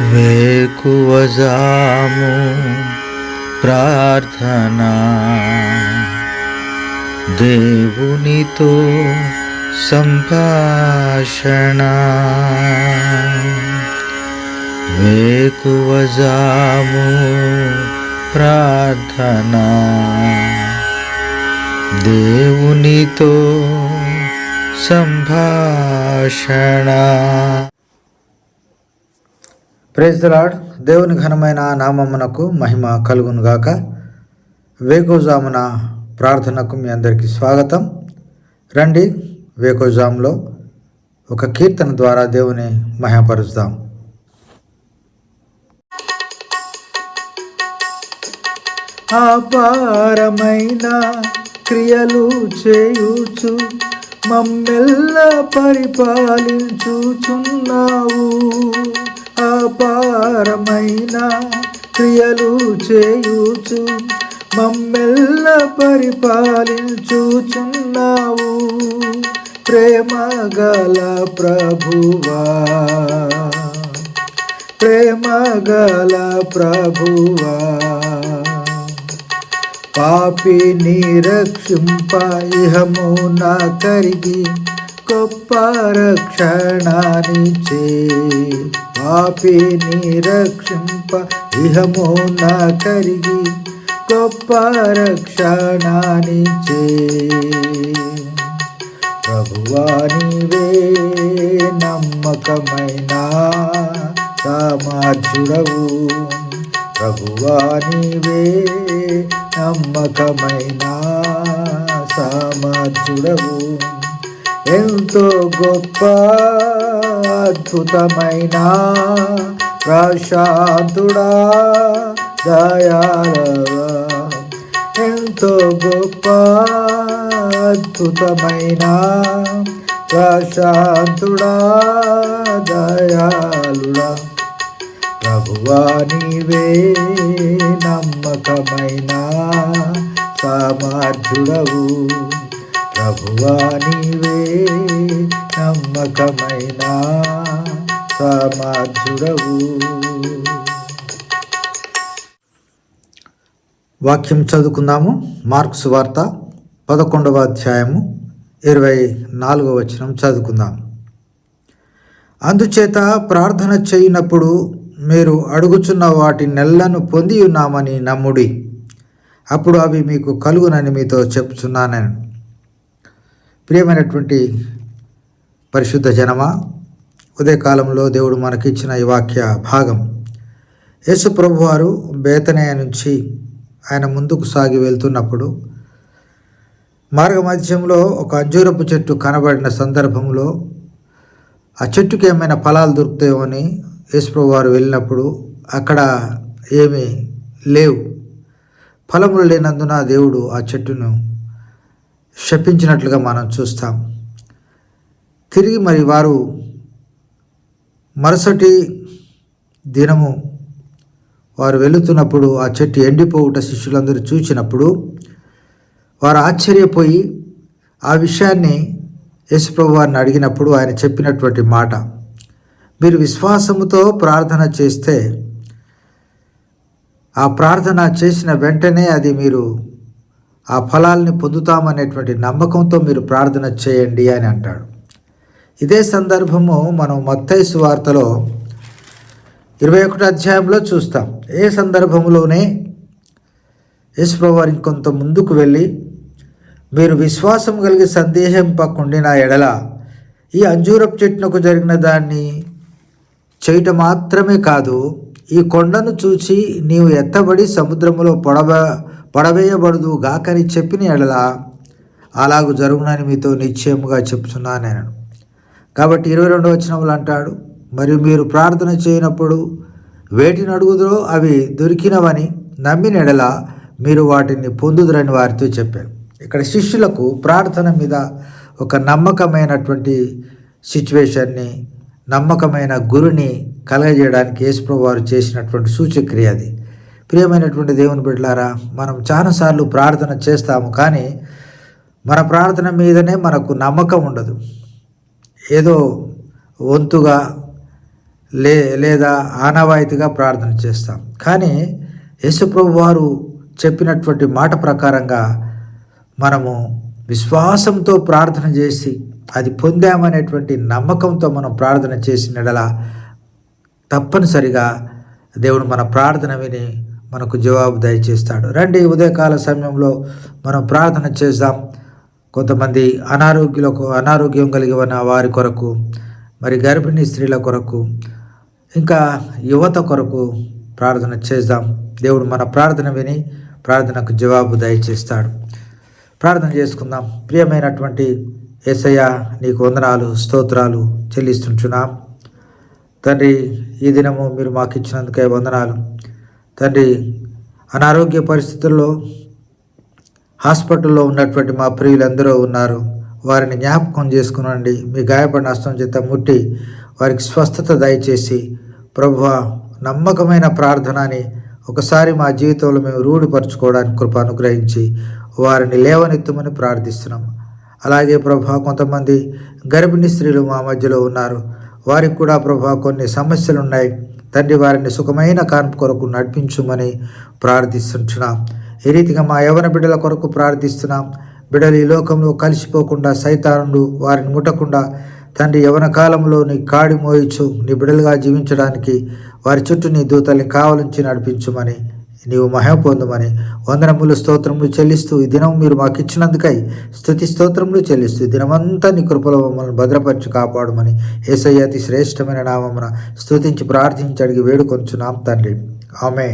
వేకువజాము ప్రార్థనా. దేవునితో సంభాషణ. వేకువజాము ప్రార్థనా. దేవునితో సంభాషణ. ప్రేజ్ లాడ్ దేవుని ఘనమైన నామమునకు మహిమ కలుగునుగాక. వేకోజామున ప్రార్థనకు మీ అందరికీ స్వాగతం. రండి వేకోజాములో ఒక కీర్తన ద్వారా దేవుని మహిమపరుస్తాం. అపారమైన క్రియలు చేయుచు మమ్మెల్ల పరిపాలించుచున్నావు. అపారమైన క్రియలు చేయుచు మమ్మెల్ల పరిపాలించుచున్నావు. ప్రేమ గల ప్రభువా ప్రేమ గల ప్రభువా పాపిని రక్షింప ఇహము నా కరిగి గొప్ప రక్షణానిచే. పాపిని రక్షింప ఇహము నా కరిగి గొప్ప రక్షణానిచే. ప్రభువా నీవే నమ్మకమైన సామార్జుడవు ప్రభువా వే నమ్మకమైన సామర్థుడవు ఎంతో గొప్ప అద్భుతమైన ప్రశాంతుడా దయాలవా ఎంతో గొప్ప అద్భుతమైన ప్రశాంతుడా దయాలుడా ప్రభువా నీవే నమ్మకమైన సామర్థ్యుడవు. ప్రభువా నీవే నమ్మకమైన సామర్థ్యుడవు వాక్యం చదువుకుందాము. మార్క్స్ వార్త పదకొండవ అధ్యాయము ఇరవై నాలుగవ వచనం చదువుకుందాం. అందుచేత ప్రార్థన చేయనప్పుడు మీరు అడుగుచున్న వాటి నెల్లను పొంది ఉన్నామని నమ్ముడి. అప్పుడు అవి మీకు కలుగునని మీతో చెప్తున్నాను ప్రియమైనటువంటి పరిశుద్ధ జనమా? ఉదయకాలంలో దేవుడు మనకిచ్చిన ఈ వాక్య భాగం. యేసు ప్రభు వారు బేతనయ నుంచి ఆయన ముందుకు సాగి వెళ్తున్నప్పుడు మార్గమధ్యంలో ఒక అంజూరపు చెట్టు కనబడిన సందర్భంలో ఆ చెట్టుకి ఏమైనా ఫలాలు దొరుకుతాయో అని యేసుప్రభు వారు వెళ్ళినప్పుడు అక్కడ ఏమీ లేవు. ఫలములు లేనందున దేవుడు ఆ చెట్టును శపించినట్లుగా మనం చూస్తాం. తిరిగి మరి వారు మరుసటి దినము వారు వెళుతున్నప్పుడు ఆ చెట్టు ఎండిపోవుట శిష్యులందరూ చూచినప్పుడు వారు ఆశ్చర్యపోయి ఆ విషయాన్ని యేసుప్రభు వారిని అడిగినప్పుడు ఆయన చెప్పినటువంటి మాట మీరు విశ్వాసముతో ప్రార్థన చేస్తే ఆ ప్రార్థన చేసిన వెంటనే అది మీరు ఆ ఫలాల్ని పొందుతామనేటువంటి నమ్మకంతో మీరు ప్రార్థన చేయండి అని అంటాడు. ఇదే సందర్భము మనం మత్తైసు వార్తలో ఇరవై ఒకటి అధ్యాయంలో చూస్తాం. ఏ సందర్భంలోనే యేసుప్రభు ఇంకొంత ముందుకు వెళ్ళి మీరు విశ్వాసం కలిగి సందేహింపకుండిన ఎడల ఈ అంజూరపు చెట్టునకు జరిగిన దాన్ని చేయటం మాత్రమే కాదు ఈ కొండను చూచి నీవు ఎత్తబడి సముద్రంలో పొడవ పడవేయబడదు గాకని చెప్పిన ఎడల అలాగూ జరుగునని మీతో నిశ్చయముగా చెప్తున్నాను నేను కాబట్టి ఇరవై రెండవ వచనములు అంటాడు మరియు మీరు ప్రార్థన చేయనప్పుడు వేటిని అడుగుదరో అవి దొరికినవని నమ్మిన ఎడల మీరు వాటిని పొందుదురని వారితో చెప్పారు ఇక్కడ శిష్యులకు ప్రార్థన మీద ఒక నమ్మకమైనటువంటి సిచ్యువేషన్ని నమ్మకమైన గురుని కలగజేయడానికి యేసుప్రభు వారు చేసినటువంటి సూచక్రియ అది. ప్రియమైనటువంటి దేవుని బిడ్డలారా మనం చాలాసార్లు ప్రార్థన చేస్తాము కానీ మన ప్రార్థన మీదనే మనకు నమ్మకం ఉండదు. ఏదో వంతుగా లే లేదా ఆనవాయితీగా ప్రార్థన చేస్తాం. కానీ యేసుప్రభు వారు చెప్పినటువంటి మాట ప్రకారంగా మనము విశ్వాసంతో ప్రార్థన చేసి అది పొందామనేటువంటి నమ్మకంతో మనం ప్రార్థన చేసినడల తప్పనిసరిగా దేవుడు మన ప్రార్థన విని మనకు జవాబు దయచేస్తాడు. రండి ఉదయకాల సమయంలో మనం ప్రార్థన చేద్దాం. కొంతమంది అనారోగ్యులకు అనారోగ్యం కలిగి ఉన్న వారి కొరకు మరి గర్భిణీ స్త్రీల కొరకు ఇంకా యువత కొరకు ప్రార్థన చేద్దాం. దేవుడు మన ప్రార్థన విని ప్రార్థనకు జవాబు దయచేస్తాడు. ప్రార్థన చేసుకుందాం. ప్రియమైనటువంటి ఏసయ్య నీకు వందనాలు స్తోత్రాలు చెల్లిస్తుంటున్నాం. తండ్రి ఈ దినము మీరు మాకు ఇచ్చినందుకే వందనాలు. తండ్రి అనారోగ్య పరిస్థితుల్లో హాస్పిటల్లో ఉన్నటువంటి మా ప్రియులందరూ ఉన్నారు. వారిని జ్ఞాపకం చేసుకునండి. మీ గాయపడిన అస్తం చేత ముట్టి వారికి స్వస్థత దయచేసి ప్రభు నమ్మకమైన ప్రార్థనని ఒకసారి మా జీవితంలో మేము రూఢిపరచుకోవడానికి కృప అనుగ్రహించి వారిని లేవనెత్తమని ప్రార్థిస్తున్నాం. అలాగే ప్రభా కొంతమంది గర్భిణీ స్త్రీలు మా మధ్యలో ఉన్నారు. వారికి కూడా ప్రభా కొన్ని సమస్యలు ఉన్నాయి తండ్రి వారిని సుఖమైన కాన్పు కొరకు నడిపించుమని ప్రార్థిస్తుంటున్నాం. ఈ రీతిగా మా యవన బిడ్డల కొరకు ప్రార్థిస్తున్నాం. బిడ్డలు ఈ లోకంలో కలిసిపోకుండా సైతానుడు వారిని ముట్టకుండా తండ్రి యవన కాలంలో నీ కాడి మోయిచు నీ బిడ్డలుగా జీవించడానికి వారి చుట్టూ నీ దూతల్ని కావలించి నడిపించుమని నీవు మహాపొందమని వందనములు స్తోత్రములు చెల్లిస్తూ ఈ దినం మీరు మాకు ఇచ్చినందుకై స్థుతి స్తోత్రములు చెల్లిస్తూ దినమంతా నీ కృపలో మమ్మల్ని భద్రపరిచి కాపాడమని ఏసయ్య అతి శ్రేష్టమైన నామమున స్తుతించి ప్రార్థించి అడిగి వేడుకొంచున్నాం తండ్రి. ఆమె